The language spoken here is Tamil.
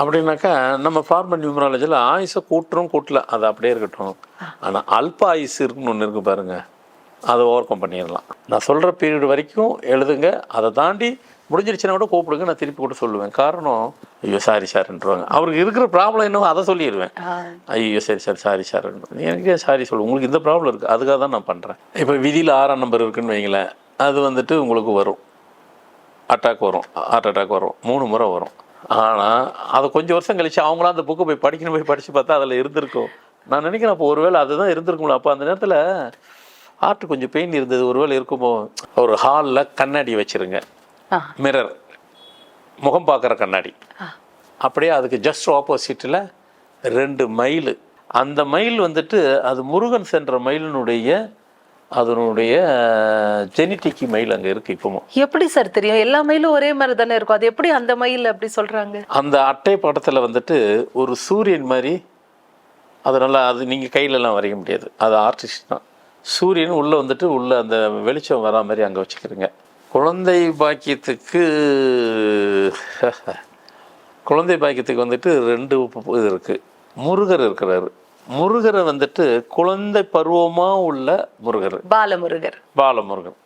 அப்படின்னாக்கா நம்ம ஃபார்மல் நியூமராலஜியில் ஆயுசை கூட்டுறோம் கூட்டல. அது அப்படியே இருக்கட்டும். ஆனால் அல்ப ஆயுசு இருக்குன்னு ஒன்று இருக்கு பாருங்க. அதை ஓவர் கம் பண்ணிடலாம். நான் சொல்கிற பீரியட் வரைக்கும் எழுதுங்க. அதை தாண்டி முடிஞ்சிருச்சுன்னா கூட கூப்பிடுங்க. நான் திருப்பி கூட சொல்லுவேன். காரணம் ஐயோ சாரி சார்ன்றாங்க அவருக்கு இருக்கிற ப்ராப்ளம் என்னவோ அதை சொல்லிடுவேன். ஐயோ சரி சரி சாரி சார் எனக்கு சாரி சொல்லு? உங்களுக்கு இந்த ப்ராப்ளம் இருக்குது அதுக்காக தான் நான் பண்ணுறேன் இப்போ விதியில் ஆறாம் நம்பர் இருக்குன்னு வைங்களேன். அது வந்துட்டு உங்களுக்கு வரும். அட்டாக் வரும். ஹார்ட் அட்டாக் வரும். மூணு முறை வரும். ஆனால் அதை கொஞ்சம் வருஷம் கழிச்சு அவங்களாம் அந்த புக்கை போய் படிக்கணும் போய் படித்து பார்த்தா அதில் இருந்திருக்கும். நான் நினைக்கிறேன் அப்போ ஒருவேளை அதுதான் இருந்திருக்கும்ல. அப்போ அந்த நேரத்தில் ஹார்ட் கொஞ்சம் பெயின் இருந்தது. ஒருவேளை இருக்குமோ? ஒரு ஹாலில் கண்ணாடி வச்சிருங்க. மிரர் முகம் பார்க்குற கண்ணாடி. அப்படியே அதுக்கு ஜஸ்ட் ஆப்போசிட்டில் ரெண்டு மயில். அந்த மயில் வந்துட்டு அது முருகன் சென்ற மயிலினுடைய அதனுடைய ஜெனிட்டிக் மயில் அங்கே இருக்குது இப்போவும். எப்படி சார் தெரியும்? எல்லா மயிலும் ஒரே மாதிரி தானே இருக்கும். அது எப்படி அந்த மயில் அப்படி சொல்றாங்க? அந்த அட்டை படத்தில் வந்துட்டு ஒரு சூரியன் மாதிரி அது நல்லா அது நீங்கள் கையிலலாம் வரைய முடியாது. அது ஆர்டிஸ்ட் தான். சூரியன் உள்ளே வந்துட்டு உள்ளே அந்த வெளிச்சம் வரா மாதிரி அங்கே வச்சுக்கிறீங்க. குழந்தை பாக்கியத்துக்கு குழந்தை பாக்கியத்துக்கு வந்துட்டு ரெண்டு உப்பு- இது இருக்குது முருகர் இருக்கிறாரு. முருகரை வந்துட்டு குழந்தை பருவமாக உள்ள முருகர். பாலமுருகர். பாலமுருகன்